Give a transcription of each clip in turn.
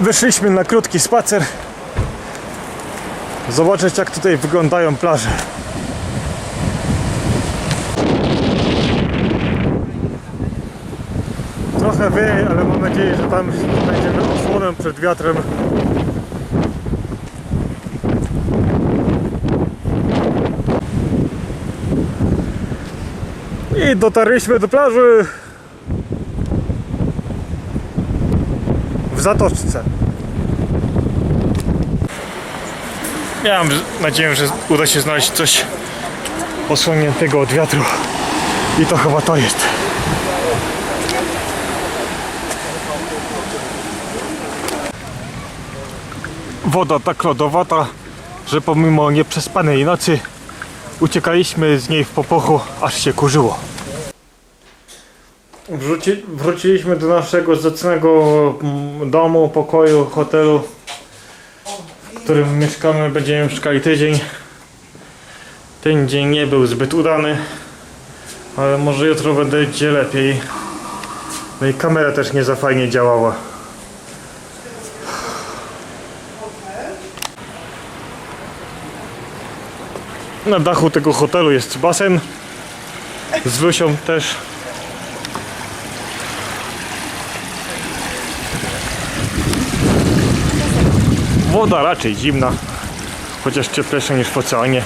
Wyszliśmy na krótki spacer. Zobaczyć jak tutaj wyglądają plaże. Trochę wieje, ale mam nadzieję, że tam będziemy osłonem przed wiatrem. I dotarliśmy do plaży Zatoczce. Miałem nadzieję, że uda się znaleźć coś osłoniętego od wiatru. I to chyba to jest. Woda tak lodowata, że pomimo nieprzespanej nocy uciekaliśmy z niej w popochu, aż się kurzyło. Wróci, wróciliśmy do naszego zacnego domu, pokoju, hotelu, w którym mieszkamy. Będziemy mieszkali tydzień. Ten dzień nie był zbyt udany, ale może jutro będzie lepiej. No i kamera też nie za fajnie działała. Na dachu tego hotelu jest basen z Lusią też. Woda raczej zimna, chociaż cieplejsza niż w oceanie.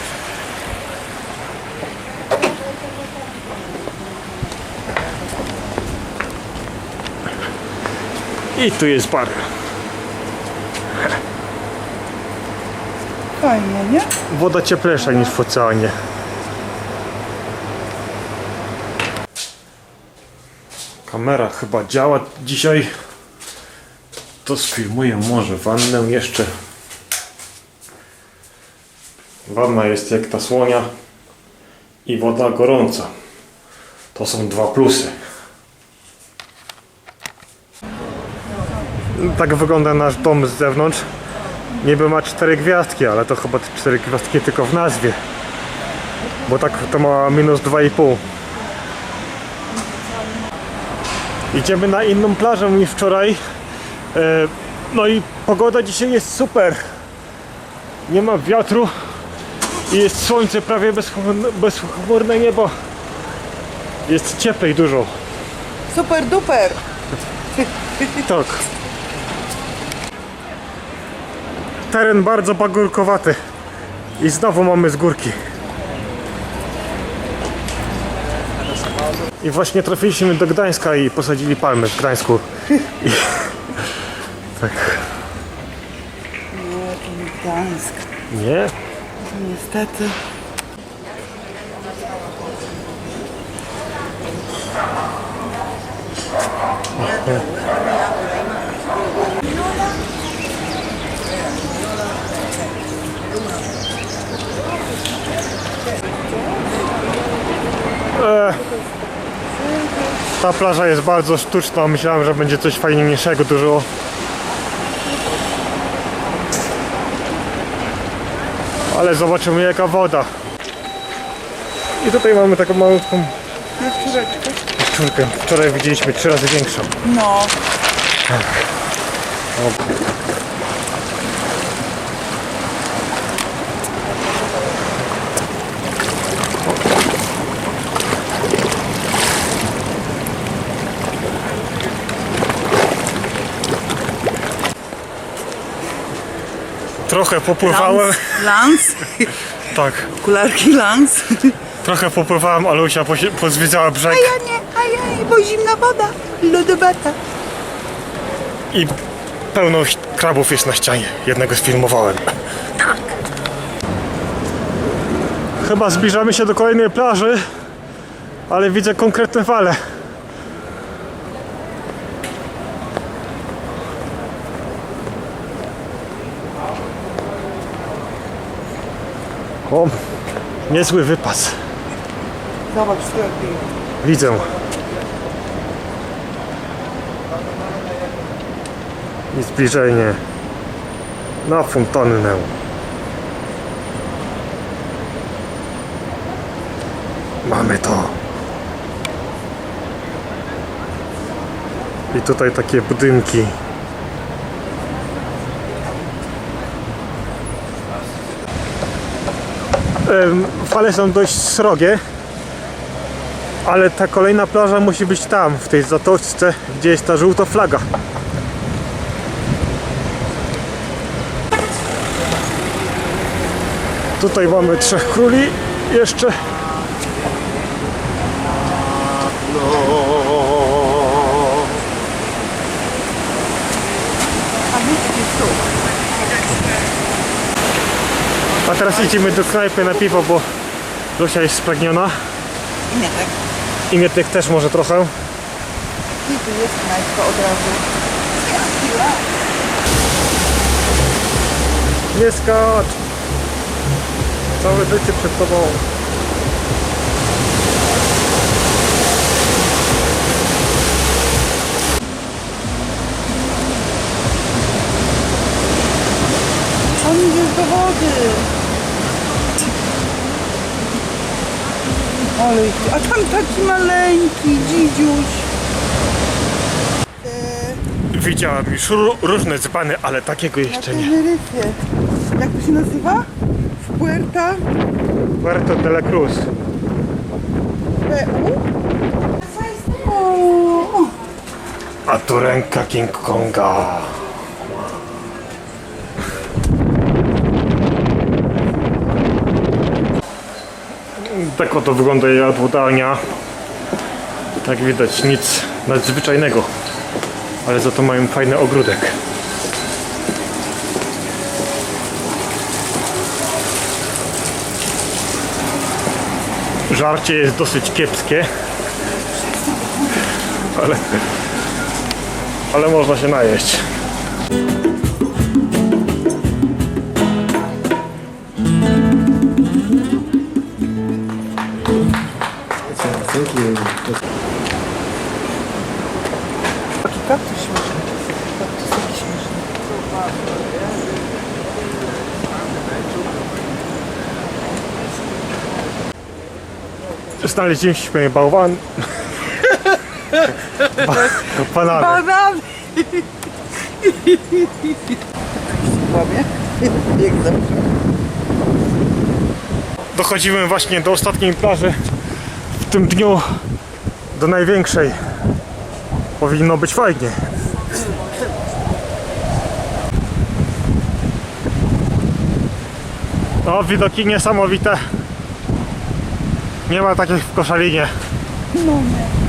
I tu jest bar. Fajnie, nie? Woda cieplejsza niż w oceanie. Kamera chyba działa dzisiaj. To sfilmuję może wannę jeszcze. Wanna jest jak ta słonia i woda gorąca. To są dwa plusy. Tak wygląda nasz dom z zewnątrz. Niby ma cztery gwiazdki, ale to chyba te cztery gwiazdki tylko w nazwie. Bo tak to ma minus 2,5. Idziemy na inną plażę niż wczoraj. E, No i pogoda dzisiaj jest super. Nie ma wiatru i jest słońce prawie bezchmurne, bezchmurne niebo. Jest cieplej dużo. Super duper! Tak. Teren bardzo pagórkowaty. I znowu mamy z górki. I właśnie trafiliśmy do Gdańska i posadzili palmy w Gdańsku. I... Tak. Nie, to nie Gdańsk. Nie? Niestety. Ta plaża jest bardzo sztuczna. Myślałem, że będzie coś fajniejszego dużo. Ale zobaczymy jaka woda. I tutaj mamy taką malutką Jaszczureczkę? szczurkę. Wczoraj widzieliśmy trzy razy większą. No. Trochę popływałem. Lans. Tak. Okularki Lans. Trochę popływałem, ale Usia posi- pozwiedzała brzeg A ja nie, a ja nie, bo zimna woda. Lodobata. i pełno krabów jest na ścianie. Jednego sfilmowałem. Chyba zbliżamy się do kolejnej plaży, ale widzę konkretne fale. O, niezły wypas. Zobacz. Widzę. I zbliżenie na fontannę. Mamy to. I tutaj takie budynki fale są dość srogie, ale ta kolejna plaża musi być tam, w tej zatoczce, gdzie jest ta żółta flaga. Tutaj mamy trzech króli jeszcze. A my jest tu. A teraz idziemy do knajpy na piwo, bo Zosia jest spragniona Nie tak. i Mietek też może trochę. I tu jest knajpka od razu. Nie skacz! Całe życie przed tobą. Ale, a tam taki maleńki dzidziuś. Widziałam już ró- różne dzbany, ale takiego jeszcze nie. Teneryfie. Jak to się nazywa? W Puerta Puerto de la Cruz. PU? O, A tu ręka King Konga. Tak oto wygląda jadłodalnia. Jak widać nic nadzwyczajnego. Ale za to mają fajny ogródek. Żarcie jest dosyć kiepskie. Ale ale można się najeść. You. Taki kaktus śmieszny. Kaktus taki śmieszny. Znaleźliśmy bałwan. Ba banany. Banan! Kłamie? Jak zawsze. Dochodzimy właśnie do ostatniej plaży. W tym dniu do największej. Powinno być fajnie. No, widoki niesamowite. Nie ma takich w Koszalinie. No nie.